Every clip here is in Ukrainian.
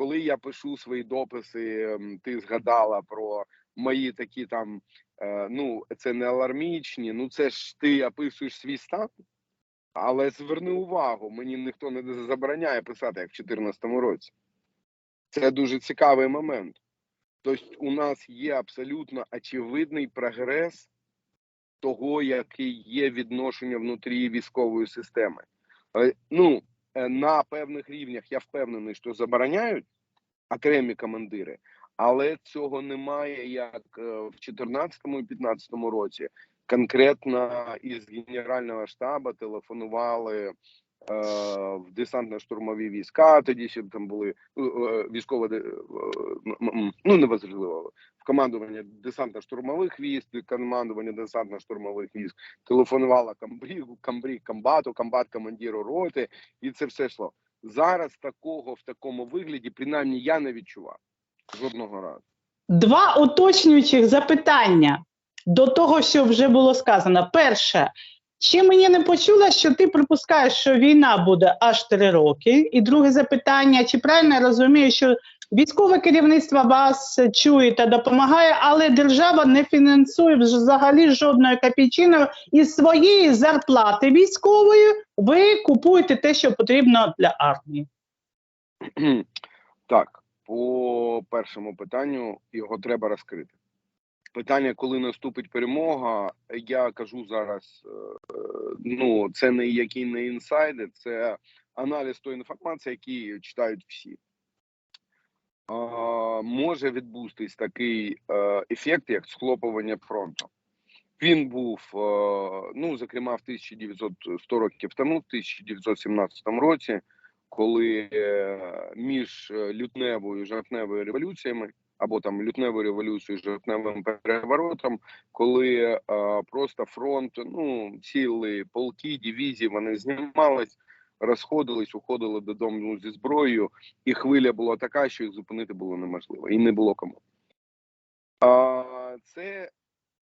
коли я пишу свої дописи, ем, ти згадала про мої такі там, е, ну це не алармічні, ну це ж ти описуєш свій стан. Але зверни увагу, мені ніхто не забороняє писати, як в 2014 році. Це дуже цікавий момент. Тобто, у нас є абсолютно очевидний прогрес того, який є відношення внутрі військової системи. Е, Ну, е, на певних рівнях я впевнений, що забороняють окремі командири, але цього немає як е, в 2014 і 2015 році. Конкретно із Генерального штабу телефонували е, в десантно-штурмові війська. Тоді ще там були е, е, військово е, ну неважливо в командування десантно-штурмових військ, командування десантно-штурмових військ телефонувала камбрігу, камбріг комбату, комбат командиру роти, і це все йшло. Зараз такого в такому вигляді, принаймні, я не відчував жодного разу. Два уточнюючих запитання до того, що вже було сказано. Перше, чи мені не почула, що ти припускаєш, що війна буде аж три роки? І друге запитання: чи правильно я розумію, що військове керівництво вас чує та допомагає, але держава не фінансує взагалі жодної копійчини із своєї зарплати військової ви купуєте те, що потрібно для армії? Так, по першому питанню його треба розкрити. Питання, коли наступить перемога, я кажу зараз: е, ну це не які не інсайди, це аналіз тої інформації, які читають всі. Може відбутись такий е, ефект, як схлопування фронту. Він був, е, ну зокрема, в 1900 100 років тому, в 1917 році, коли е, між лютневою і жовтневою революціями, або там лютневою революцією, жовтневим переворотом, коли просто фронт, ну цілі полки, дивізії, вони знімались, розходились, уходили додому зі зброєю, і хвиля була така, що їх зупинити було неможливо, і не було кому. А, це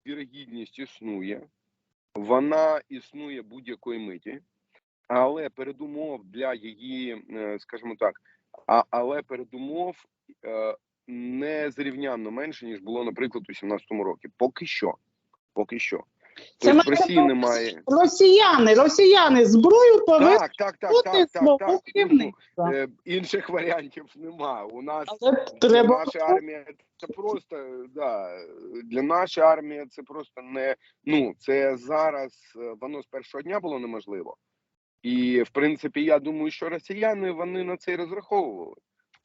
вірогідність існує, вона існує будь-якої миті, але передумов для її, е, скажімо так, а, але передумов е, не менше, ніж було, наприклад, у 17-му році. Поки що. Поки що. Це Тобто в Росії немає. Росіяни, росіяни зброю повинні Так, так, так, бути так, так, свого так. Керівництва. е, інших варіантів немає. У нас Але треба нашої армії це просто да для нашої армії це просто не ну це зараз е, воно з першого дня було неможливо. І в принципі, я думаю, що росіяни вони на це й розраховували.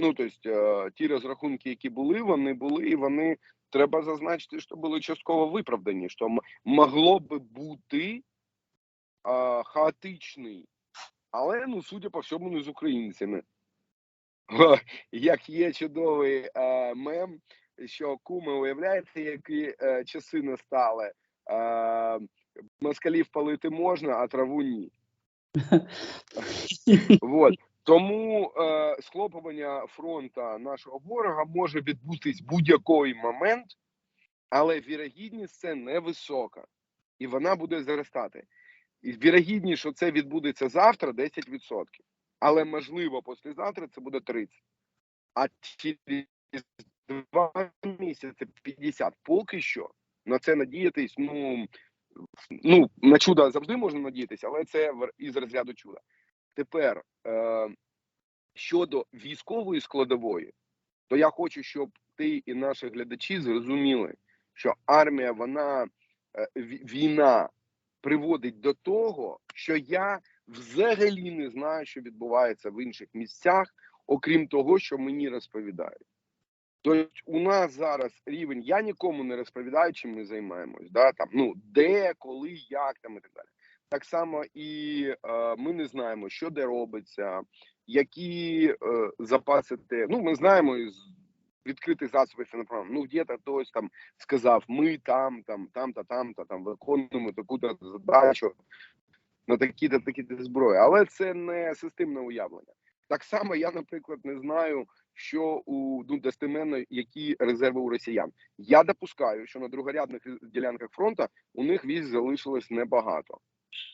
Ну тобто, ті розрахунки, які були, вони були, і вони треба зазначити, що були частково виправдані. Що могло би бути е, хаотичний, але ну судя по всьому, не з українцями. Як є чудовий е, мем, що куми уявляєте, які е, часи настали. Е, москалів палити можна, а траву ні. Вот. Тому е, схлопування фронта нашого ворога може відбутись будь-який момент, але вірогідність це невисока, і вона буде зростати. І вірогідність, що це відбудеться завтра, 10%. Але можливо, післязавтра це буде 30%. А через два місяці 50%. Поки що на це надіятись, ну, ну на чудо завжди можна надіятися, але це із розряду чуда. Тепер е, щодо військової складової, то я хочу, щоб ти і наші глядачі зрозуміли, що армія, вона е, війна приводить до того, що я взагалі не знаю, що відбувається в інших місцях, окрім того, що мені розповідають. Тобто у нас зараз рівень, я нікому не розповідаю, чим ми займаємось, да, там, ну, де, коли, як там і так далі. Так само і е, ми не знаємо, що де робиться, які е, запаси те. Ну, ми знаємо із відкритих засобів інформації. Ну, где-то хтось там сказав, ми там, там, там-то, там-то, там виконуємо таку-то задачу на такі-то такі-то зброї. Але це не системне уявлення. Так само я, наприклад, не знаю, що у ну, достеменно які резерви у росіян. Я допускаю, що на другорядних ділянках фронту у них військ залишилось небагато.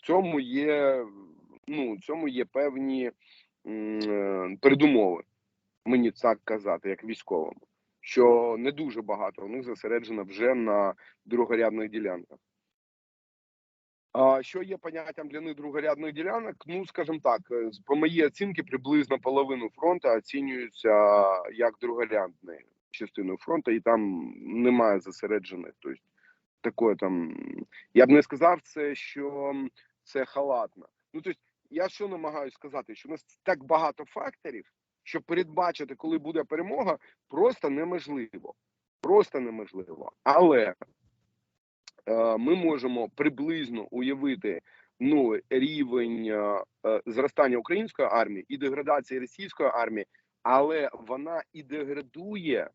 Цьому є ну цьому є певні м, е, передумови. Мені так казати, як військовому, що не дуже багато у них зосереджено вже на другорядних ділянках. А що є поняттям для них другорядних ділянок? Ну, скажімо так, е, по моїй оцінці, приблизно половину фронту оцінюється як другорядною частиною фронту, і там немає зосереджених. Тобто, такое там. Я б не сказав це, що це халатно. Ну, тобто, я що намагаюся сказати, що у нас так багато факторів, що передбачити, коли буде перемога, просто неможливо. Просто неможливо. Але е, ми можемо приблизно уявити ну, рівень е, е, зростання української армії і деградації російської армії, але вона і деградує,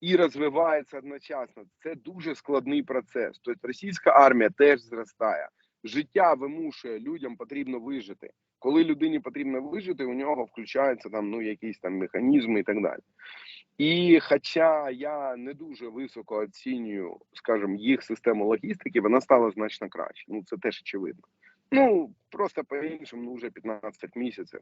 і розвивається одночасно. Це дуже складний процес. Тобто російська армія теж зростає. Життя вимушує людям потрібно вижити. Коли людині потрібно вижити, у нього включаються там ну якісь там механізми і так далі. І хоча я не дуже високо оцінюю, скажімо, їх систему логістики, вона стала значно краще. Ну це теж очевидно. Ну просто по-іншому, ну вже 15 місяців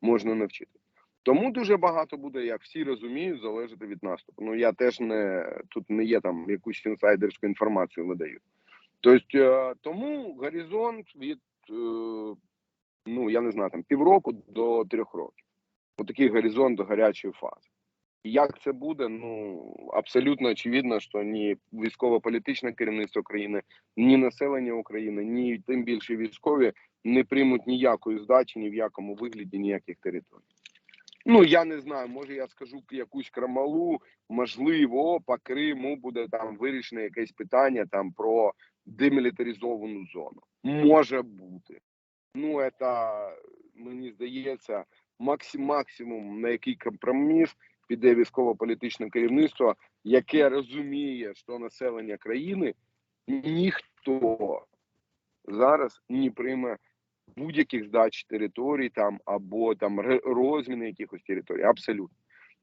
можна навчити. Тому дуже багато буде, як всі розуміють, залежати від наступу. Ну я теж не тут не є там якусь інсайдерську інформацію видаю. Тобто, тому горизонт від е, ну я не знаю, там півроку до трьох років. Отакий горизонт до гарячої фази. Як це буде? Ну абсолютно очевидно, що ні військово-політичне керівництво країни, ні населення України, ні тим більше військові не приймуть ніякої здачі, ні в якому вигляді ніяких територій. Ну я не знаю, може я скажу якусь крамалу, можливо, по Криму буде там вирішено якесь питання там про демілітаризовану зону. Може бути. Ну, це, мені здається, максим, максимум на який компроміс піде військово-політичне керівництво, яке розуміє, що населення країни ніхто зараз не прийме будь-яких здач територій там або там розміни якихось територій. Абсолютно.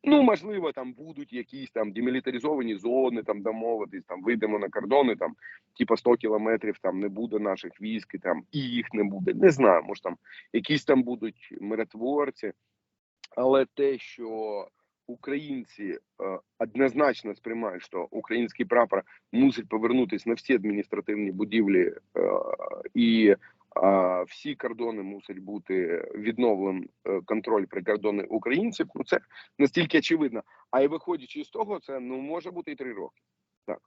Ну, можливо, там будуть якісь там демілітаризовані зони, там домовитись, там вийдемо на кордони, там типа 100 кілометрів там не буде наших військ, там і їх не буде. Не знаю, може там якісь там будуть миротворці, але те, що українці е, однозначно сприймають, що український прапор мусить повернутися на всі адміністративні будівлі е, і всі кордони мусить бути відновлений контроль контроль прикордонних українців. Ну це настільки очевидно. А й виходячи з того, це ну може бути і три роки. Так.